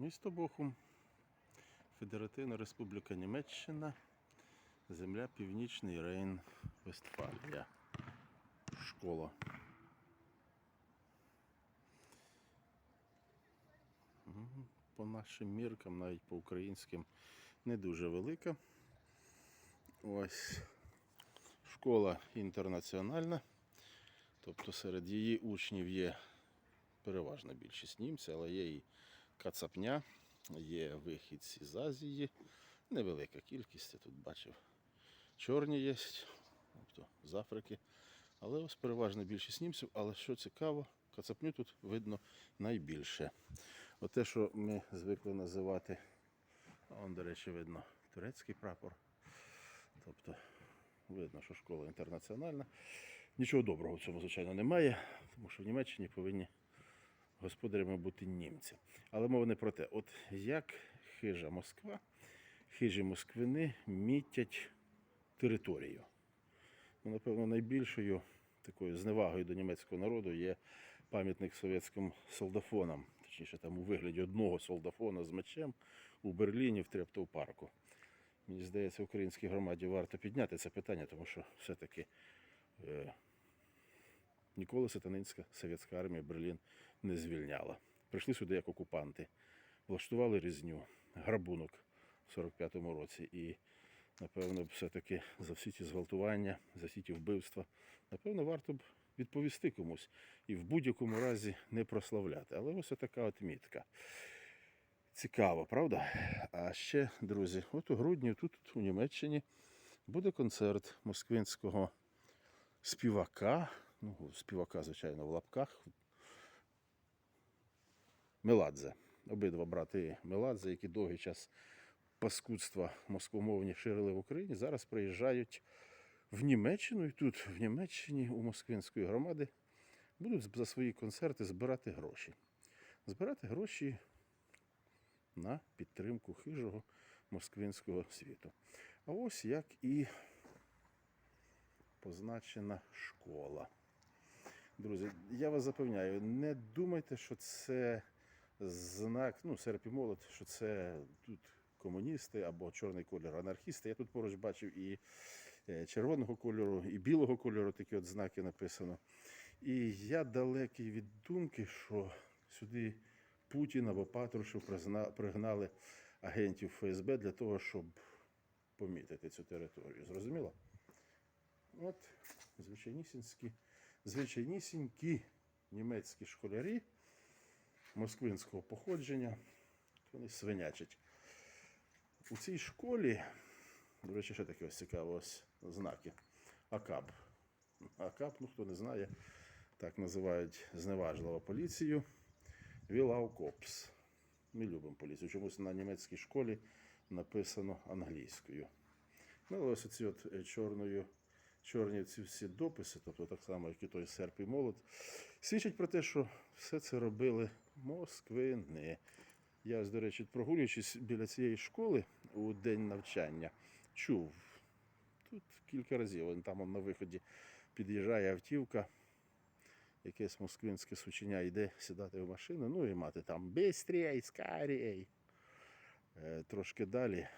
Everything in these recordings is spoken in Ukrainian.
Місто Бохум, Федеративна Республіка Німеччина, земля Північний Рейн, Вестфалія. Школа. По нашим міркам, навіть по українським, не дуже велика. Ось школа інтернаціональна. Тобто серед її учнів є переважна більшість німців, але є і кацапня, є вихідці з Азії. Невелика кількість, я тут бачив. Чорні є, тобто з Африки. Але ось переважна більшість німців. Але що цікаво, кацапню тут видно найбільше. Оте, що ми звикли називати, он, до речі, видно турецький прапор. Тобто видно, що школа інтернаціональна. Нічого доброго в цьому, звичайно, немає, тому що в Німеччині повинні господарями бути німці. Але мова не про те. От як хижа Москва, хижі москвини мітять територію. Ну, напевно, найбільшою такою зневагою до німецького народу є пам'ятник совєтським солдафонам, точніше там у вигляді одного солдафона з мечем у Берліні в Трептов парку. Мені здається, українській громаді варто підняти це питання, тому що все-таки е, ніколи сатанинська совєтська армія Берлін не звільняла. Прийшли сюди як окупанти, влаштували різню, грабунок в 45-му році. І, напевно, все-таки за всі ті зґвалтування, за всі ті вбивства, напевно, варто б відповісти комусь і в будь-якому разі не прославляти. Але ось така от мітка. Цікаво, правда? А ще, друзі, от у грудні тут у Німеччині буде концерт москвинського співака, ну, співака, звичайно, в лапках. Меладзе. Обидва брати Меладзе, які довгий час паскудства москомовні ширили в Україні, зараз приїжджають в Німеччину і тут, в Німеччині, у москвинської громади, будуть за свої концерти збирати гроші. Збирати гроші на підтримку хижого москвинського світу. А ось як і позначена школа. Друзі, я вас запевняю, не думайте, що це знак, ну, серп і молот, що це тут комуністи або чорний кольор анархісти. Я тут поруч бачив і е, червоного кольору, і білого кольору такі от знаки написано. І я далекий від думки, що сюди Путін або Патрушев пригнали агентів ФСБ для того, щоб помітити цю територію. Зрозуміло? От звичайнісінькі, звичайнісінькі німецькі школярі москвинського походження. Вони свинячать. У цій школі, до речі, ще такі ось цікаві ось знаки. АКАБ. АКАБ, ну хто не знає, так називають зневажливо поліцію. Вілаукопс. Ми любимо поліцію. Чомусь на німецькій школі написано англійською. Ну, ось ці от е, чорною, чорні ці всі дописи, тобто так само, як і той серп і молот, свідчать про те, що все це робили москвини. Я, до речі, прогулюючись біля цієї школи у день навчання, чув тут кілька разів. Там он на виході під'їжджає автівка, якесь москвинське сученя йде сідати в машину, ну і мати там «Бистрій, скорей!» Е, Трошки далі,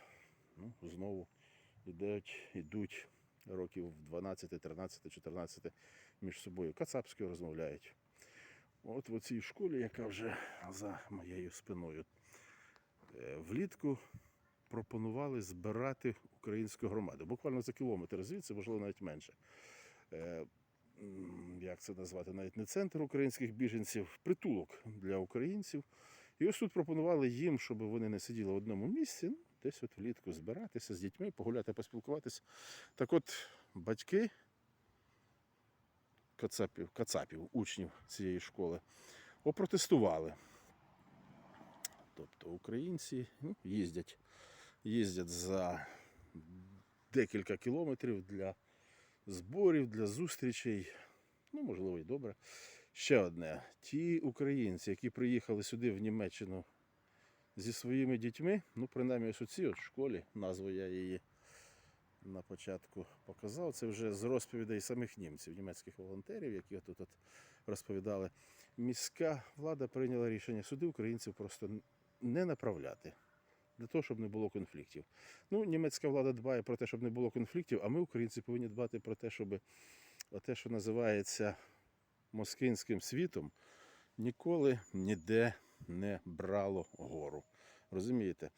ну, знову йдуть, йдуть років 12, 13, 14 між собою. Кацапською розмовляють. От в цій школі, яка вже за моєю спиною, е, влітку пропонували збирати українську громаду. Буквально за кілометр звідси, можливо, навіть менше. Е, Як це назвати? Навіть не центр українських біженців, притулок для українців. І ось тут пропонували їм, щоб вони не сиділи в одному місці, десь от влітку збиратися з дітьми, погуляти, поспілкуватися. Так от батьки кацапів, кацапів, учнів цієї школи, опротестували. Тобто українці ну, їздять, їздять за декілька кілометрів для зборів, для зустрічей. Ну, можливо, і добре. Ще одне. Ті українці, які приїхали сюди в Німеччину зі своїми дітьми, ну, принаймні, ось у цій от школі, назву я її на початку показав. Це вже з розповідей самих німців, німецьких волонтерів, які тут розповідали. Міська влада прийняла рішення сюди українців просто не направляти. Для того, щоб не було конфліктів. Ну, німецька влада дбає про те, щоб не було конфліктів, а ми, українці, повинні дбати про те, щоб те, що називається москинським світом, ніколи ніде не брало гору. Розумієте?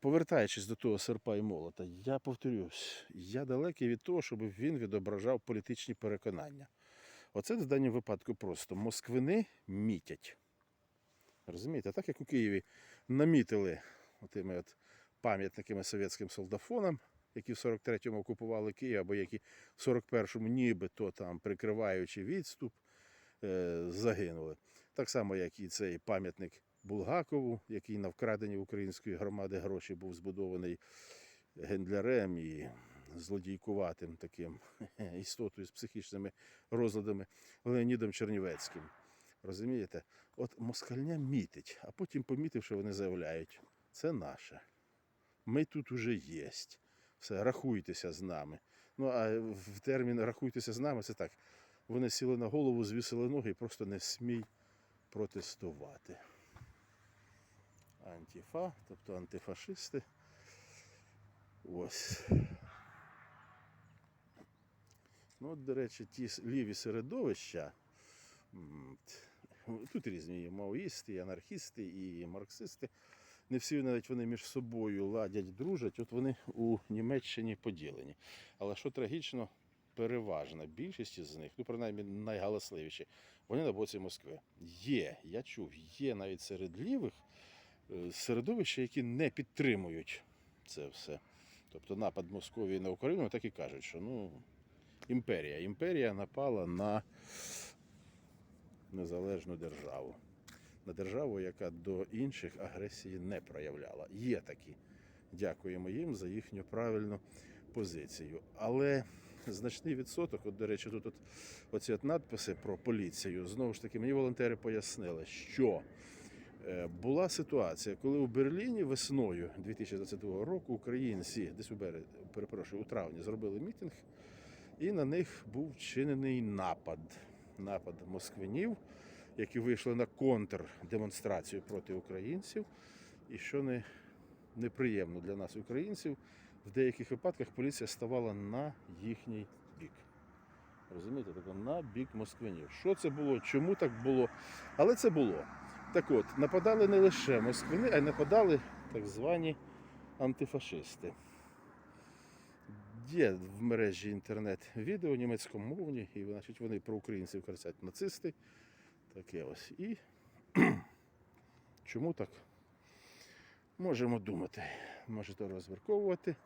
Повертаючись до того серпа і молота, я повторюсь, я далекий від того, щоб він відображав політичні переконання. Оце в даному випадку просто москвини мітять. Розумієте, так як у Києві намітили отими от пам'ятниками совєтським солдафонам, які в 43-му окупували Київ, або які в 41-му нібито там, прикриваючи відступ, е, загинули. Так само, як і цей пам'ятник Булгакову, який на вкраденні української громади гроші був збудований гендлярем і злодійкуватим таким істотою з психічними розладами Леонідом Чернівецьким. Розумієте? От москальня мітить, а потім, помітивши, вони заявляють, це наше. Ми тут уже єсть. Все, рахуйтеся з нами. Ну, а в термін рахуйтеся з нами, це так. Вони сіли на голову, звісили ноги і просто не смій протестувати. Антіфа, тобто антифашисти. Ось. Ну, от, до речі, ті ліві середовища. Тут різні і маоїсти, і анархісти, і марксисти. Не всі навіть вони між собою ладять, дружать. От вони у Німеччині поділені. Але що трагічно, переважна більшість із них, ну принаймні найгаласливіші, вони на боці Москви. Є, я чув, є навіть серед лівих е, середовища, які не підтримують це все. Тобто напад Московії на Україну, так і кажуть, що ну, імперія. Імперія напала на незалежну державу. На державу, яка до інших агресії не проявляла. Є такі. Дякуємо їм за їхню правильну позицію. Але значний відсоток, от, до речі, тут от, оці от надписи про поліцію. Знову ж таки, мені волонтери пояснили, що е, була ситуація, коли у Берліні весною 2022 року українці, десь у березні, перепрошую, у травні зробили мітинг, і на них був вчинений напад. Напад москвинів, які вийшли на контрдемонстрацію проти українців. І що не, неприємно для нас, українців, в деяких випадках поліція ставала на їхній бік. Розумієте, тобто на бік москвинів. Що це було, чому так було? Але це було. Так от, нападали не лише москвини, а й нападали так звані антифашисти. Є в мережі інтернет відео німецькомовні, і значить, вони про українців кричать нацисти. Таке ось. І чому так? Можемо думати, можете розмірковувати.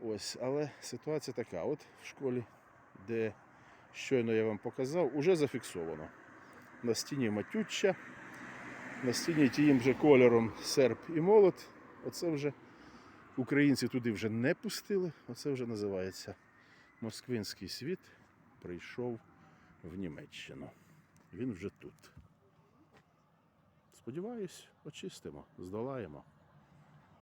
Ось, але ситуація така: от в школі, де щойно я вам показав, уже зафіксовано. На стіні матюча, на стіні тієм же кольором серп і молот. Оце вже українці туди вже не пустили. Оце вже називається Москвинський світ прийшов в Німеччину. Він вже тут. Сподіваюсь, очистимо, здолаємо.